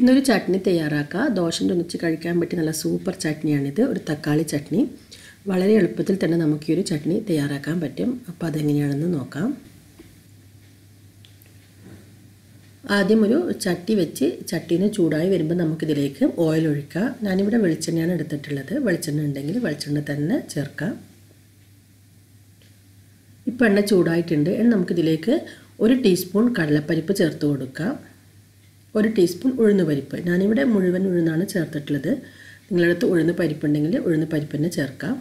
ഇന്നൊരു ചട്നി തയ്യാറാക്കുക ദോശന്റെ ഒന്നിച്ച് കഴിക്കാൻ പറ്റിയ നല്ല സൂപ്പർ ചട്നിയാണിത്. ഒരു തക്കാളി ചട്നി. വളരെ എളുപ്പത്തിൽ തന്നെ നമുക്ക് ഈ ഒരു ചട്നി തയ്യാറാക്കാൻ പറ്റും. അപ്പോൾ അതെങ്ങനെയാണെന്ന് നോക്കാം. ആദ്യം ഒരു ചട്ടി വെച്ച് ചട്ടീന് ചൂടായി വരുമ്പോൾ നമുക്കിതിലേക്ക് ഓയിൽ ഒഴിക്കാം. ഞാനിവിടെ വെളിച്ചെണ്ണയാണ് എടുത്തിട്ടുള്ളത്. വെളിച്ചെണ്ണ ഉണ്ടെങ്കിൽ വെളിച്ചെണ്ണ തന്നെ ചേർക്കാം. ഇപ്പം എണ്ണ ചൂടായിട്ടുണ്ട്. എണ്ണ നമുക്കിതിലേക്ക് ഒരു ടീസ്പൂൺ കടലപ്പരിപ്പ് ചേർത്ത് കൊടുക്കാം. ഒരു ടീസ്പൂൺ ഉഴുന്ന് പരിപ്പ്. ഞാനിവിടെ മുഴുവൻ ഉഴുന്നാണ് ചേർത്തിട്ടുള്ളത്. നിങ്ങളടുത്ത് ഉഴുന്ന് പരിപ്പുണ്ടെങ്കിൽ ഉഴുന്ന് പരിപ്പ് തന്നെ ചേർക്കാം.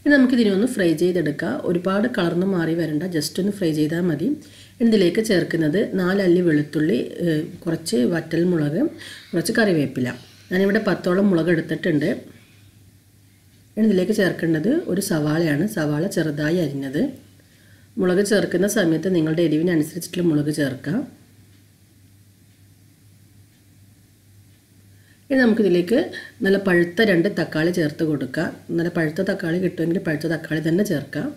ഇനി നമുക്കിതിനെ ഒന്ന് ഫ്രൈ ചെയ്തെടുക്കാം. ഒരുപാട് കളർന്ന് മാറി വരണ്ട. ജസ്റ്റ് ഒന്ന് ഫ്രൈ ചെയ്താൽ മതി. ഇതിലേക്ക് ചേർക്കുന്നത് നാലല്ലി വെളുത്തുള്ളി കുറച്ച് വറ്റൽ മുളക് കുറച്ച് കറിവേപ്പില. ഞാനിവിടെ പത്തോളം മുളക് എടുത്തിട്ടുണ്ട്. ഇതിലേക്ക് ചേർക്കേണ്ടത് ഒരു സവാളയാണ്. സവാള ചെറുതായി അരിഞ്ഞത്. മുളക് ചേർക്കുന്ന സമയത്ത് നിങ്ങളുടെ എരിവിനനുസരിച്ചിട്ടുള്ള മുളക് ചേർക്കാം. ഇനി നമുക്കിതിലേക്ക് നല്ല പഴുത്ത രണ്ട് തക്കാളി ചേർത്ത് കൊടുക്കാം. നല്ല പഴുത്ത തക്കാളി കിട്ടുമെങ്കിൽ പഴുത്ത തക്കാളി തന്നെ ചേർക്കാം.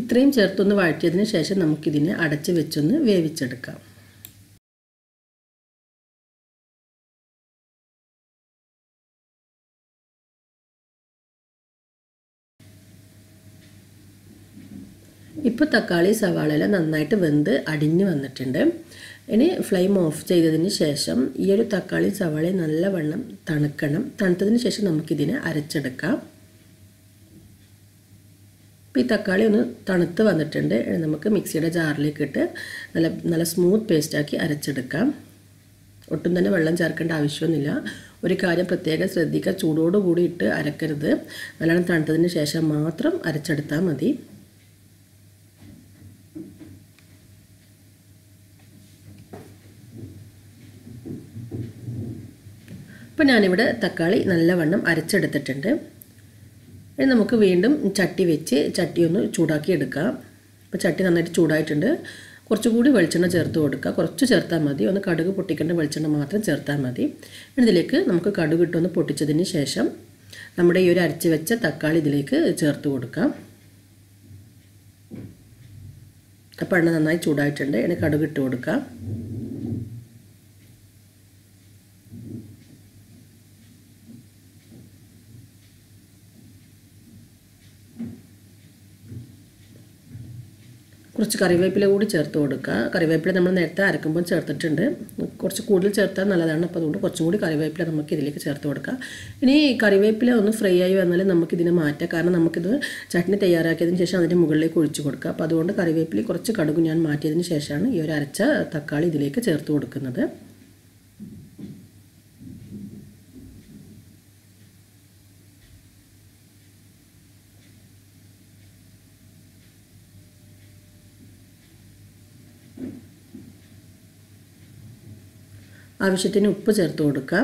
ഇത്രയും ചേർത്തൊന്ന് വഴറ്റിയതിന് ശേഷം നമുക്കിതിനെ അടച്ച് വെച്ചൊന്ന് വേവിച്ചെടുക്കാം. ഇപ്പോൾ തക്കാളി സവാളയെല്ലാം നന്നായിട്ട് വെന്ത് അടിഞ്ഞ് വന്നിട്ടുണ്ട്. ഇനി ഫ്ലെയിം ഓഫ് ചെയ്തതിന് ശേഷം ഈ ഒരു തക്കാളി സവാളയും നല്ലവണ്ണം തണുക്കണം. തണുത്തതിന് ശേഷം നമുക്കിതിനെ അരച്ചെടുക്കാം. ഇപ്പോൾ ഈ തക്കാളി ഒന്ന് തണുത്ത് വന്നിട്ടുണ്ട്. നമുക്ക് മിക്സിയുടെ ജാറിലേക്ക് ഇട്ട് നല്ല നല്ല സ്മൂത്ത് പേസ്റ്റാക്കി അരച്ചെടുക്കാം. ഒട്ടും തന്നെ വെള്ളം ചേർക്കേണ്ട ആവശ്യമൊന്നുമില്ല. ഒരു കാര്യം പ്രത്യേകം ശ്രദ്ധിക്കുക. ചൂടോടുകൂടി ഇട്ട് അരക്കരുത്. നല്ലോണം തണുത്തതിന് ശേഷം മാത്രം അരച്ചെടുത്താൽ മതി. ഇപ്പോൾ ഞാനിവിടെ തക്കാളി നല്ലവണ്ണം അരച്ചെടുത്തിട്ടുണ്ട്. ഇനി നമുക്ക് വീണ്ടും ചട്ടി വെച്ച് ചട്ടി ഒന്ന് ചൂടാക്കി എടുക്കാം. ഇപ്പോൾ ചട്ടി നന്നായിട്ട് ചൂടായിട്ടുണ്ട്. കുറച്ചുകൂടി വെളിച്ചെണ്ണ ചേർത്ത് കൊടുക്കുക കുറച്ച് ചേർത്താൽ മതി. ഒന്ന് കടുക് പൊട്ടിക്കേണ്ട വെളിച്ചെണ്ണ മാത്രം ചേർത്താൽ മതി. ഇതിലേക്ക് നമുക്ക് കടുക് ഇട്ടൊന്ന് പൊട്ടിച്ചതിന് ശേഷം നമ്മുടെ ഈ ഒരു അരച്ച് വെച്ച തക്കാളി ഇതിലേക്ക് ചേർത്ത് കൊടുക്കാം. അപ്പോൾ എണ്ണ നന്നായി ചൂടായിട്ടുണ്ട്. ഇനി കടുക് ഇട്ട് കൊടുക്കാം. കുറച്ച് കറിവേപ്പില കൂടി ചേർത്ത് കൊടുക്കുക. കറിവേപ്പില നമ്മൾ നേരത്തെ അരക്കുമ്പോൾ ചേർത്തിട്ടുണ്ട്. കുറച്ച് കൂടുതൽ ചേർത്താൽ നല്ലതാണ്. അപ്പോൾ അതുകൊണ്ട് കുറച്ചും കൂടി കറിവേപ്പില നമുക്ക് ഇതിലേക്ക് ചേർത്ത് കൊടുക്കാം ഇനി കറിവേപ്പില ഒന്ന് ഫ്രൈ ആയി വന്നാൽ നമുക്കിതിനെ മാറ്റാം. കാരണം നമുക്കിത് ചട്നി തയ്യാറാക്കിയതിന് ശേഷം അതിന്റെ മുകളിലേക്ക് ഒഴിച്ചു കൊടുക്കുക. അപ്പോൾ അതുകൊണ്ട് കറിവേപ്പില കുറച്ച് കടുക് ഞാൻ മാറ്റിയതിന് ശേഷമാണ് ഈ ഒരു അരച്ച തക്കാളി ഇതിലേക്ക് ചേർത്ത് കൊടുക്കുന്നത്. ആവശ്യത്തിന് ഉപ്പ് ചേർത്ത് കൊടുക്കുക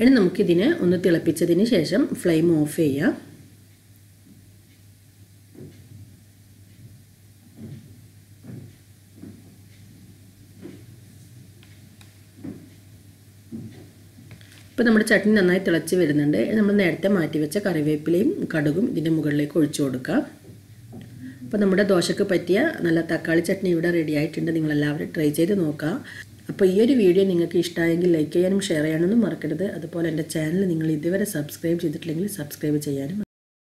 ഇനി നമുക്കിതിനെ ഒന്ന് തിളപ്പിച്ചതിന് ശേഷം ഫ്ലെയിം ഓഫ് ചെയ്യാം. ഇപ്പോൾ നമ്മുടെ ചട്നി നന്നായി തിളച്ച് വരുന്നുണ്ട്. നമ്മൾ നേരത്തെ മാറ്റി വെച്ച കറിവേപ്പിലയും കടുകും ഇതിന്റെ മുകളിലേക്ക് ഒഴിച്ചു കൊടുക്കുക അപ്പോൾ നമ്മുടെ ദോശക്ക് പറ്റിയ നല്ല തക്കാളി ചട്നി ഇവിടെ റെഡി ആയിട്ടുണ്ട്. നിങ്ങളെല്ലാവരും ട്രൈ ചെയ്ത് നോക്കുക അപ്പോൾ ഈ ഒരു വീഡിയോ നിങ്ങൾക്ക് ഇഷ്ടമായെങ്കിൽ ലൈക്ക് ചെയ്യാനും ഷെയർ ചെയ്യാനൊന്നും മറക്കരുത്. അതുപോലെ എന്റെ ചാനൽ നിങ്ങൾ ഇതുവരെ സബ്സ്ക്രൈബ് ചെയ്തിട്ടില്ലെങ്കിൽ സബ്സ്ക്രൈബ് ചെയ്യാനും